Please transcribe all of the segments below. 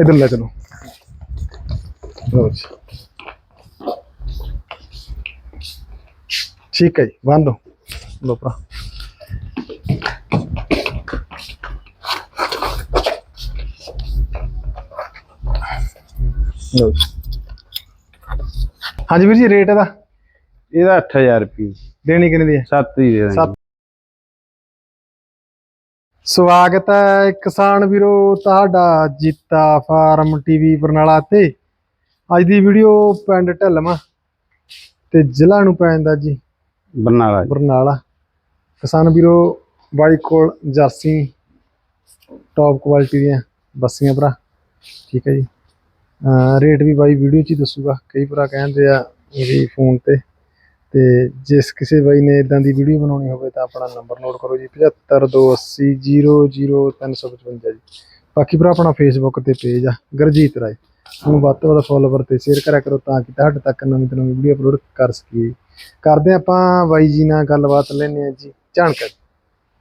ਇਧਰ ਲੈ ਚਲੋ। ਲਓ ਜੀ। ਠੀਕ ਹੈ ਜੀ ਦੋ ਲੋ ਲਓ ਜੀ। ਹਾਂਜੀ ਵੀਰ ਜੀ ਰੇਟ ਇਹਦਾ? ਇਹਦਾ 8000 ਰੁਪਏ। ਦੇਣੀ ਕਿੰਨੇ ਦੀ ਹੈ? 7 ਹੀ ਦੇ ਦਾਂਗੇ। ਸਵਾਗਤ ਹੈ ਕਿਸਾਨ ਵੀਰੋ ਤੁਹਾਡਾ ਜੀਤਾ ਫਾਰਮ ਟੀਵੀ ਬਰਨਾਲਾ ਤੇ। ਅੱਜ ਦੀ ਵੀਡੀਓ ਪਿੰਡ ਢਲਮਾ ਤੇ ਜ਼ਿਲ੍ਹਾ ਨੂੰ ਪੈਂਦਾ ਜੀ। ਬਰਨਾਲਾ ਜੀ। ਬਰਨਾਲਾ। ਕਿਸਾਨ ਵੀਰੋ ਬਾਈ ਕੋਲ ਜਰਸੀ ਟੌਪ ਕੁਆਲਿਟੀ ਦੀਆਂ ਬੱਸੀਆਂ ਭਰਾ। ਠੀਕ ਹੈ ਜੀ। ਅਹ ਰੇਟ ਵੀ ਬਾਈ ਵੀਡੀਓ 'ਚ ਹੀ ਦੱਸੂਗਾ। ਕਈ ਭਰਾ ਕਹਿੰਦੇ ਆ ਵੀ ਫੋਨ ਤੇ ਤੇ ਜਿਸ ਕਿਸੇ ਬਾਈ ਨੇ ਇਦਾਂ ਦੀ ਵੀਡੀਓ ਬਣਾਉਣੀ ਹੋਵੇ ਤਾਂ ਆਪਣਾ ਨੰਬਰ ਨੋਟ ਕਰੋ ਜੀ 7528000355 ਜੀ। ਬਾਕੀ ਭਰਾ ਆਪਣਾ ਫੇਸਬੁੱਕ ਤੇ ਪੇਜ ਆ ਗਰਜੀਤ ਰਾਏ। ਉਹਨੂੰ ਵੱਧ ਤੋਂ ਵੱਧ ਫੋਲੋਵਰ ਤੇ ਸ਼ੇਅਰ ਕਰਿਆ ਕਰੋ ਤਾਂ ਕਿ ਤੁਹਾਡੇ ਤੱਕ ਨਵੀਂ ਤੋਂ ਨਵੀਂ ਵੀਡੀਓ ਅਪਲੋਡ ਕਰ ਸਕੀਏ। ਕਰਦੇ ਆਪਾਂ ਬਾਈ ਜੀ ਨਾਲ ਗੱਲਬਾਤ ਲੈਣੇ ਆ ਜੀ ਜਾਣਕਾਰੀ।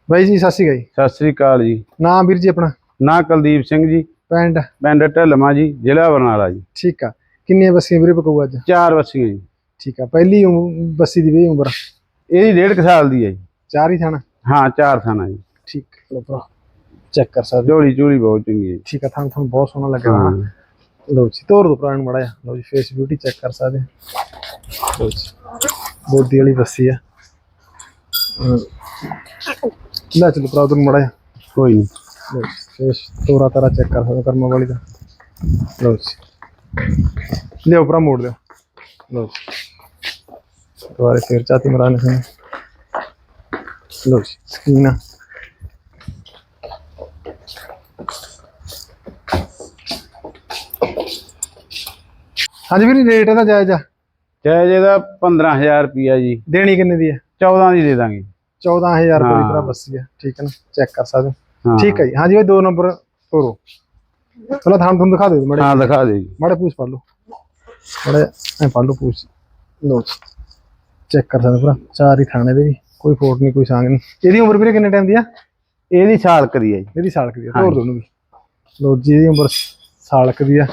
ਬਾਈ ਜੀ ਸਤਿ ਸ਼੍ਰੀ ਅਕਾਲ ਜੀ। ਸਤਿ ਸ੍ਰੀ ਅਕਾਲ ਜੀ। ਨਾਮ ਵੀਰ ਜੀ ਆਪਣਾ? ਨਾਂ ਕੁਲਦੀਪ ਸਿੰਘ ਜੀ। ਪਿੰਡ? ਪਿੰਡ ਢਲਮਾ ਜੀ ਜ਼ਿਲ੍ਹਾ ਬਰਨਾਲਾ ਜੀ। ਠੀਕ ਆ। ਕਿੰਨੀਆਂ ਬੱਸੀਆਂ ਵੀਰੇ ਪਕਾਊ ਅੱਜ? ਚਾਰ ਬੱਸੀਆਂ ਜੀ। ਠੀਕ ਆ ਪਹਿਲੀ ਉਮ- ਬੱਸੀ ਦੀ ਵੀ ਉਮਰ ਇਹਦੀ ਡੇਢ ਕੁ ਸਾਲ ਦੀ ਹੈ ਜੀ। ਚਾਰ ਹੀ ਥਾਣਾ? ਹਾਂ ਚਾਰ ਥਾਣਾ ਜੀ। ਠੀਕ ਲੋ ਭਰਾ ਚੈੱਕ ਕਰ ਸਕਦੇ ਹੋ। ਝੋਲੀ ਝੋਲੀ ਬਹੁਤ ਚੰਗੀ ਹੈ ਜੀ। ਠੀਕ ਆ ਥਾਂ ਤੁਹਾਨੂੰ ਬਹੁਤ ਸੋਹਣਾ ਲੱਗਿਆ ਹੋਣਾ ਹਾਂ। ਲੋ ਜੀ ਤੋਰ ਦੋ ਭਰਾ ਨੂੰ ਮੜਾ ਲੋ ਜੀ ਫੇਸ ਬਿਊਟੀ ਚੈੱਕ ਕਰ ਸਕਦੇ ਹੋ। ਲਓ ਜੀ ਬੋਦੀ ਵਾਲੀ ਬੱਸੀ ਆ। ਅਹ ਲੈ ਚਲੋ ਭਰਾ ਤੁਹਾਨੂੰ ਮੜਾ ਕੋਈ ਨਹੀਂ। ਲੋ ਜੀ ਫੇਸ ਤੋਰਾ ਤਾਰਾ ਚੈੱਕ ਕਰ ਸਕਦੇ ਹੋ ਕਰਮਾਂ ਵਾਲੀ ਦਾ। ਲੋ ਜੀ। ਲਿਓ ਭਰਾ ਮੋੜ ਦਿਓ ਲੋ ਜੀ। ਦੁਬਾਰੇ ਫੇਰ ਚਾਤੀ ਮਰਾਨੇ ਸੇ। ਲੋ ਜੀ ਸਕੀਨਾ ਹਾਂਜੀ ਵੀਰ ਰੇਟ ਇਹਦਾ ਜਾਇਜ਼ ਆ? ਜਿਹਦਾ 15000 ਰੁਪਿਆ ਜੀ। ਦੇਣੀ ਕਿੰਨੇ ਦੀ ਹੈ 14 ਦੀ ਦੇ ਦਾਂਗੇ। 14000 ਰੁਪਏ ਦੀ ਹਾਂ। ਤਰ੍ਹਾਂ ਬੱਸੀ ਹੈ ਠੀਕ ਹੈ ਨਾ? ਚੈੱਕ ਕਰ ਸਕਦੇ ਹੋ? ਹਾਂ। ਠੀਕ ਹੈ ਜੀ। ਹਾਂਜੀ ਬਾਈ ਦੋ ਨੰਬਰ ਤੋਰੋ। ਪਹਿਲਾਂ ਥਾਂ ਤੁਹਾਨੂੰ ਦਿਖਾ ਦਿਓ ਮੜੇ ਹਾਂ ਦਿਖਾ ਦੇ ਜੀ। ਮੜੇ ਪੂਛ ਪਾ ਲਓ। ਮੜੇ ਐ ਪਾ ਲਓ ਪੂਛ। ਲੋ ਚੈੱਕ ਕਰ ਸਕਦੇ ਭਰਾ। ਚਾਰ ਹੀ ਥਾਣੇ ਦੇ ਵੀ ਕੋਈ ਫੋਟ ਨਹੀਂ ਕੋਈ ਸਾਂਗ ਨਹੀਂ। ਇਹਦੀ ਉਮਰ ਵੀਰੇ ਕਿੰਨੇ ਟਾਈਮ ਦੀ ਆ? ਇਹਦੀ ਸਾਲਕ ਦੀ ਆ ਜੀ। ਇਹਦੀ ਸਾਲਕ ਦੀ ਆ। ਹੋਰ ਦੋਨੋਂ ਵੀ। ਲੋ ਜੀ ਇਹਦੀ ਉਮਰ ਸਾਲਕ ਦੀ ਆ।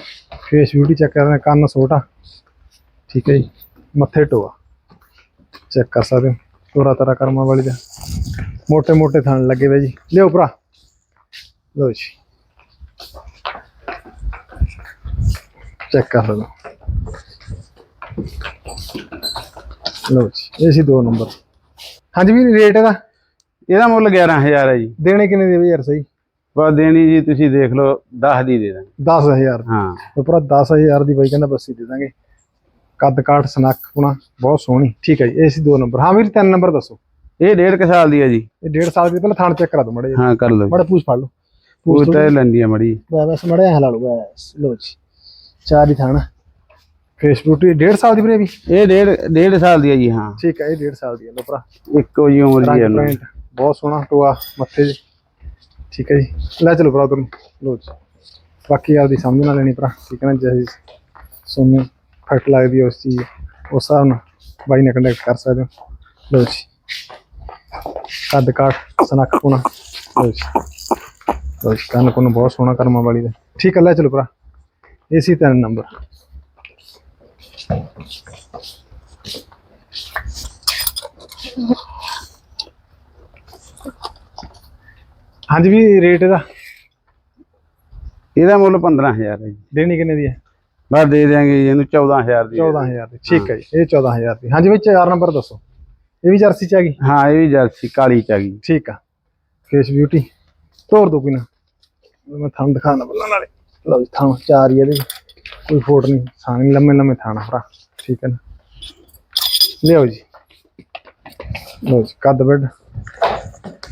ਫੇਸ ਬਿਊਟੀ ਚੈੱਕ ਕਰਦੇ ਕੰਨ ਛੋਟਾ ਠੀਕ ਹੈ ਜੀ। ਮੱਥੇ ਟੋਆ। ਚੈੱਕ ਕਰ ਸਕਦੇ ਹੋ। ਤੋਰਾ ਤਰਾ ਕਰਮਾ ਵਾਲੀ ਦਾ। ਮੋਟੇ ਮੋਟੇ ਥਣ ਲੱਗੇ ਵੇ ਜੀ। ਲਿਓ ਭਰਾ। ਲੋ ਜੀ। ਚੈੱਕ ਕਰ ਲਓ ਲੋ ਜੀ ਇਹ ਸੀ ਦੋ ਨੰਬਰ। ਹਾਂਜੀ ਵੀ ਰੇਟ ਇਹਦਾ? ਇਹਦਾ ਮੁੱਲ 11000 ਹੈ ਜੀ। ਦੇਣੇ ਕਿੰਨੇ ਦੇ ਵੀ ਯਾਰ ਸਹੀ? ਬਸ ਦੇਣੀ ਜੀ ਤੁਸੀਂ ਦੇਖ ਲਓ 10 ਦੀ ਦੇ ਦਾਂਗੇ। 10000 ਹਾਂ। ਉਪਰ 10000 ਦੀ ਬਾਈ ਕਹਿੰਦਾ ਬੱਸੀ ਦੇ ਦਾਂਗੇ। ਕੱਦ ਕਾਠ ਸਨੱਖ ਪੁਣਾ ਬਹੁਤ ਸੋਹਣੀ। ਠੀਕ ਹੈ ਜੀ ਇਹ ਸੀ ਦੋ ਨੰਬਰ। ਹਾਂ ਵੀਰ ਤਿੰਨ ਨੰਬਰ ਦੱਸੋ। ਇਹ ਡੇਢ ਕੁ ਸਾਲ ਦੀ ਹੈ ਜੀ। ਇਹ ਡੇਢ ਸਾਲ ਦੀ ਪਹਿਲਾਂ ਥਾਣ ਚੈੱਕ ਕਰਾ ਦੋ ਮੜੇ ਹਾਂ ਕਰ ਲਓ ਮੜੇ ਪੂਛ ਫੜ ਲਓ। ਉਹ ਤਾਂ ਲੈਂਦੀ ਆ ਮੜੀ। ਬਸ ਮੜੇ ਹਲਾ ਲਓ ਬਸ। ਲੋ ਜੀ ਚਾਰ ਹੀ ਥਾਣਾ। ਫੇਸ ਬਿਊਟੀ ਡੇਢ ਸਾਲ ਦੀ ਵੀਰੇ ਵੀ? ਇਹ ਡੇਢ ਡੇਢ ਸਾਲ ਦੀ ਹੈ ਜੀ ਹਾਂ। ਠੀਕ ਹੈ ਇਹ ਡੇਢ ਸਾਲ ਦੀ ਹੈ ਲੋ ਭਰਾ। ਇੱਕੋ ਜੀ ਉਮਰ ਦੀ ਹੈ ਰੰਗ ਇਹਨਾਂ ਦੀ। ਪ੍ਰਿੰਟ ਬਹੁਤ ਸੋਹਣਾ ਟੋਆ ਮੱਥੇ 'ਚ। ਠੀਕ ਹੈ ਜੀ। ਲੈ ਚਲੋ ਭਰਾ ਤੁਹਾਨੂੰ। ਲੋ ਜੀ। ਬਾਕੀ ਆਪਦੀ ਸਮਝ ਨਾਲ ਲੈਣੀ ਭਰਾ। ਠੀਕ ਹੈ ਨਾ ਜਿਹੀ ਸੋਨੂੰ ਫਟ ਲੱਗਦੀ ਉਸ ਚੀਜ਼ ਉਸ ਹਿਸਾਬ ਨਾਲ ਬਾਈ ਨਾਲ ਕੰਟੈਕਟ ਕਰ ਸਕਦੇ ਹੋ। ਲੋ ਜੀ। ਕੱਦ ਕਾਠ ਸਨੱਖ ਪੁਣਾ। ਲੋ ਜੀ। ਲੋ ਜੀ ਕੰਨ ਕੋਨ ਬਹੁਤ ਸੋਹਣਾ ਕਰਮਾਂ ਵਾਲੀ ਦਾ। ਠੀਕ ਹੈ ਲੈ ਚਲੋ ਭਰਾ। ਇਹ ਸੀ ਤਿੰਨ ਨੰਬਰ। ਹਾਂਜੀ ਵੀ ਰੇਟ ਇਹਦਾ? ਇਹਦਾ ਮੁੱਲ 15000 ਹੈ ਜੀ। ਦੇਣੀ ਕਿੰਨੇ ਦੀ ਹੈ? ਬਸ ਦੇ ਦਿਆਂਗੇ ਜੀ ਇਹਨੂੰ 14000 ਦੀ। 14000 ਦੀ। ਠੀਕ ਹੈ। ਜੀ ਇਹ 14000 ਦੀ। ਹਾਂਜੀ ਵਿੱਚ ਚਾਰ ਨੰਬਰ ਦੱਸੋ। ਇਹ ਵੀ ਜਰਸੀ ਚ ਆ ਗਈ ਹਾਂ ਇਹ ਵੀ ਜਰਸੀ ਕਾਲੀ ਚ ਆ ਗਈ ਠੀਕ ਆ। ਫੇਸ ਬਿਊਟੀ ਤੋਰ ਦੋ ਕੋਈ ਨਾ। ਮੈਂ ਤੁਹਾਨੂੰ ਦਿਖਾਣਾ ਬੱਲਾਂ ਨਾਲੇ। ਲਓ ਜੀ ਥਾਂ ਚਾਰ ਹੀ ਇਹਦੇ। ਕੋਈ ਫੋਟ ਨਹੀਂ ਥਾਂ ਨਹੀਂ। ਲੰਮੇ ਲੰਮੇ ਥਾਣਾ ਭਰਾ। ਠੀਕ ਹੈ ਨਾ। ਲਿਓ ਜੀ। ਲਓ ਜੀ ਕੱਦ ਬੈਡ।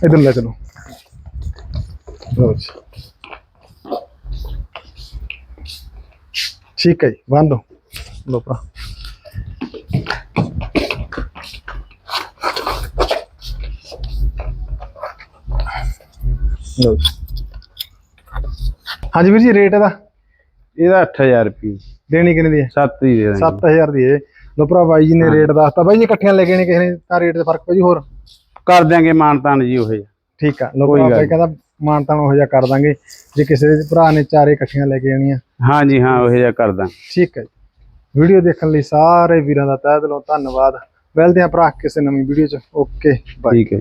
ਇਧਰ ਲੈ ਚਲੋ। ਲਓ ਜੀ। ਠੀਕ ਹੈ ਜੀ ਬੰਦ ਲਓ ਭਰਾ। ਲਓ ਜੀ। ਹਾਂਜੀ ਵੀਰ ਜੀ ਰੇਟ ਇਹਦਾ? ਇਹਦਾ 8000 ਰੁਪਏ। ਦੇਣੀ ਕਿੰਨੇ ਦੀ ਹੈ? 7 ਦੀ ਦੇ ਦਾਂਗੇ 7000 ਦੀ ਹੈ। ਲੋ ਭਰਾ ਬਾਈ ਜੀ ਨੇ ਰੇਟ ਦੱਸਤਾ। ਬਾਈ ਜੀ ਇਕੱਠੀਆਂ ਲੈ ਕੇ ਨੇ ਕਿਸੇ ਨੇ? ਤਾਂ ਰੇਟ ਦੇ ਫ਼ਰਕ ਪੈ ਜੀ ਹੋਰ? ਕਰ ਦਿਆਂਗੇ ਮਾਨਤਾਨ ਜੀ ਉਹ ਠੀਕ ਆ। ਲੋ ਭਰਾ ਬਾਈ ਕਹਿੰਦਾ ਮਾਨਤਾਨ ਉਹ ਜਿਹਾ ਕਰ ਦਾਂਗੇ। ਜੇ ਕਿਸੇ ਦੇ ਭਰਾ ਨੇ ਚਾਰੇ ਇਕੱਠੀਆਂ ਲੈ ਕੇ ਜਾਣੀਆਂ ਹਾਂ ਜੀ ਹਾਂ ਉਹ ਜਿਹਾ ਕਰਦਾ ਠੀਕ ਹੈ ਜੀ। ਵੀਡੀਓ ਦੇਖਣ ਲਈ ਸਾਰੇ ਵੀਰਾਂ ਦਾ ਤਹਿ ਦਿਲੋਂ ਧੰਨਵਾਦ। ਮਿਲਦੇ ਹਾਂ ਭਰਾ ਕਿਸੇ ਨਵੀਂ ਵੀਡੀਓ 'ਚ। Okay bye. ਠੀਕ ਹੈ